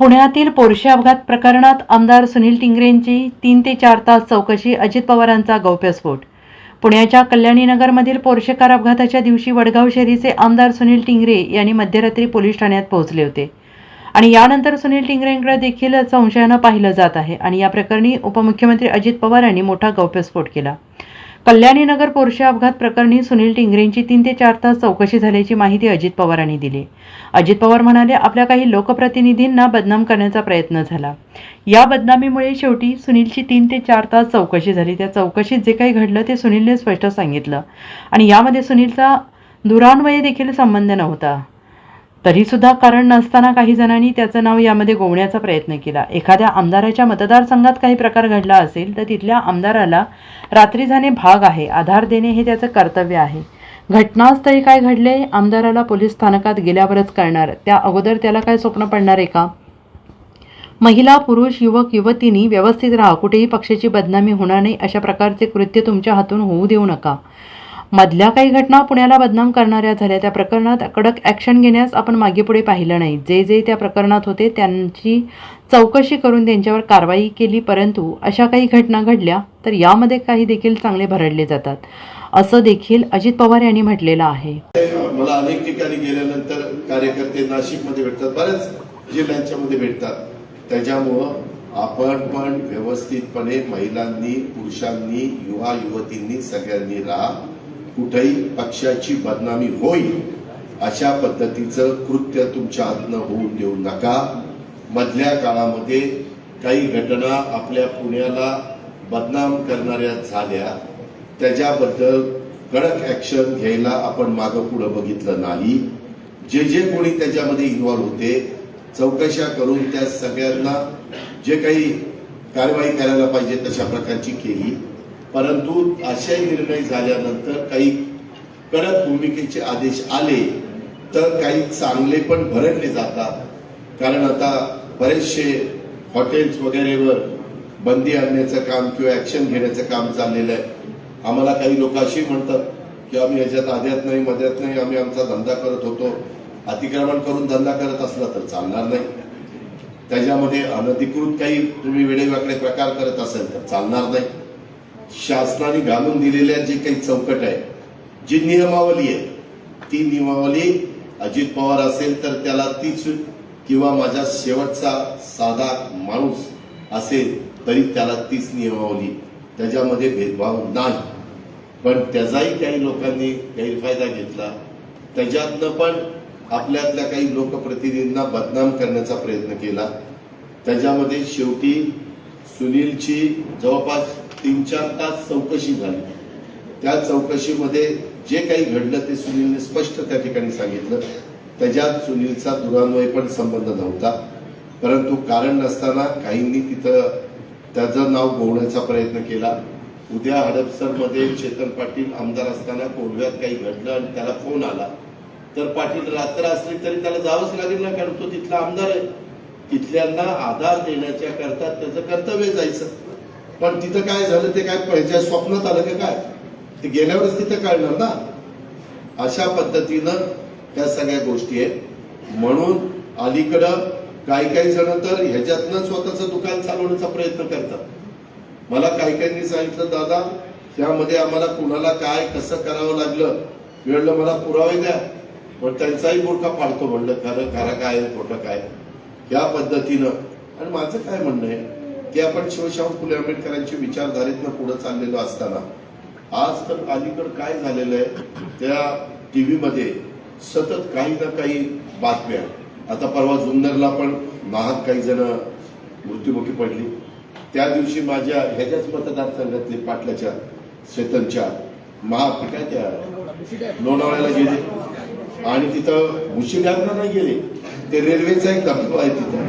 पुण्यातील पोरशे अपघात प्रकरणात आमदार सुनील टिंगरेंची तीन ते चार तास चौकशी अजित पवारांचा गौप्यस्फोट. पुण्याच्या कल्याणीनगरमधील पोरशे कार अपघाताच्या दिवशी वडगाव शहरीचे आमदार सुनील टिंगरे यांनी मध्यरात्री पोलीस ठाण्यात पोहोचले होते. आणि यानंतर सुनील टिंगरेंकडे देखील संशयानं पाहिलं जात आहे आणि या प्रकरणी उपमुख्यमंत्री अजित पवार यांनी मोठा गौप्यस्फोट केला. कल्याणीनगर पोरशे अपघात प्रकरणी सुनील टिंगरेंची तीन ते चार तास चौकशी झाल्याची माहिती अजित पवारांनी दिली. अजित पवार म्हणाले आपल्या काही लोकप्रतिनिधींना बदनाम करण्याचा प्रयत्न झाला. या बदनामीमुळे शेवटी सुनीलची तीन ते चार तास चौकशी झाली. त्या चौकशीत जे काही घडलं ते सुनीलने स्पष्ट सांगितलं. आणि यामध्ये सुनीलचा दुरान्वये देखील संबंध नव्हता. तरीसुद्धा कारण नसताना काही जणांनी त्याचं नाव यामध्ये गोवण्याचा प्रयत्न केला. एखाद्या आमदाराच्या मतदारसंघात काही प्रकार घडला असेल तर तिथल्या आमदाराला रात्री जाणे भाग आहे. आधार देणे हे त्याचं कर्तव्य आहे. घटनास्थळी काय घडले आमदाराला पोलीस स्थानकात गेल्यावरच कळणार. त्या अगोदर त्याला काय स्वप्न पडणार आहे का? महिला पुरुष युवक युवतींनी व्यवस्थित राहा. कुठेही पक्षाची बदनामी होणार नाही. अशा प्रकारचे कृत्य तुमच्या हातून होऊ देऊ नका. मधल्या काही घटना पुण्याला बदनाम करणाऱ्या झाल्या. त्या प्रकरणात कडक ॲक्शन घेण्यास आपण मागे पुढे पाहिलं नाही. जे जे त्या प्रकरणात होते त्यांची चौकशी करून त्यांच्यावर कारवाई केली परंतु अशा काही घटना घडल्या तर यामध्ये काही देखील चांगले भरडले जातात. असं देखील अजित पवार यांनी म्हटलेलं आहे. मला अनेक ठिकाणी गेल्यानंतर कार्यकर्ते नाशिकमध्ये भेटतात. बऱ्याच जिल्ह्यांच्यामध्ये भेटतात. त्याच्यामुळं आपण पण व्यवस्थितपणे महिलांनी पुरुषांनी युवा युवतींनी सगळ्यांनी राहा. कुठेही पक्षाची बदनामी होईल अशा पद्धतीचं कृत्य तुमच्या हातनं होऊ देऊ नका. मधल्या काळामध्ये काही घटना आपल्या पुण्याला बदनाम करणाऱ्या झाल्या. त्याच्याबद्दल कडक ॲक्शन घ्यायला आपण मागं पुढं बघितलं नाही. जे जे कोणी त्याच्यामध्ये इन्व्हॉल्व्ह होते चौकशा करून त्या सगळ्यांना जे काही कारवाई करायला पाहिजे तशा प्रकारची केली. परंतु असे निर्णय झाल्यानंतर काही कडक भूमिकेचे आदेश आले तर काही चांगले पण भरडले जातात. कारण आता बरेचसे हॉटेल्स वगैरेवर बंदी आणण्याचं काम किंवा ऍक्शन घेण्याचं काम चाललेलं आहे. आम्हाला काही लोक अशी म्हणतात की आम्ही याच्यात आध्यात नाही मध्यात नाही आम्ही आमचा धंदा करत होतो. अतिक्रमण करून धंदा करत असला तर चालणार नाही. त्याच्यामध्ये अनधिकृत काही तुम्ही वेडेवाकडे प्रकार करत असेल तर चालणार नाही. शासनाने घालून दिलेल्या जे काही चौकट आहे जी नियमावली आहे ती नियमावली अजित पवार असेल तर त्याला तीच किंवा माझा शेवटचा साधा माणूस असेल तरी त्याला तीच नियमावली. त्याच्यामध्ये भेदभाव नाही. पण त्याचाही काही लोकांनी गैरफायदा घेतला. त्याच्यातनं पण आपल्यातल्या काही लोकप्रतिनिधींना बदनाम करण्याचा प्रयत्न केला. त्याच्यामध्ये शेवटी सुनीलची जवळपास तीन चार तास चौकशी झाली. त्या चौकशीमध्ये जे काही घडलं ते सुनीलने स्पष्ट त्या ठिकाणी सांगितलं. त्याच्यात सुनीलचा दुरान्वय पण संबंध नव्हता. परंतु कारण नसताना काहींनी तिथं त्याचं नाव गोवण्याचा प्रयत्न केला. उद्या हडपसरमध्ये चेतन पाटील आमदार असताना कोंढव्यात काही घडलं आणि त्याला फोन आला. तर पाटील रात्र असली तरी त्याला जावंच लागेल ना कारण तो तिथला आमदार आहे. तिथल्यांना आधार देण्याच्या करता त्याचं कर्तव्य जायचं. पण तिथं काय झालं ते काय पहिल्या स्वप्नात आलं का काय? ते गेल्यावरच तिथं कळणार ना? अशा पद्धतीनं त्या सगळ्या गोष्टी आहेत. म्हणून अलीकडं काही काही जण तर ह्याच्यातनं स्वतःचं दुकान चालवण्याचा प्रयत्न करतात. मला काही काहींनी सांगितलं दादा त्यामध्ये आम्हाला कुणाला काय कसं करावं लागलं वेळलं मला पुरावे द्या. पण त्यांचाही बुरखा पाडतो म्हणलं खरं खरं काय खोटं काय? या पद्धतीनं. आणि माझं काय म्हणणं आहे? की आपण शिवशाहू फुले आंबेडकरांची विचारधारेतनं पुढे चाललेलो असताना आज तर अलीकडं काय झालेलं आहे त्या टी व्हीमध्ये सतत काही ना काही बातम्या. आता परवा जुन्नरला पण नाहक काही जण मृत्युमुखी पडली. त्या दिवशी माझ्या ह्याच्याच मतदारसंघातले पाटलाच्या शेतनच्या महा काय त्या लोणावळ्याला गेले. आणि तिथं मुशी नाही गेले ते रेल्वेचा एक धबधबा आहे तिथं.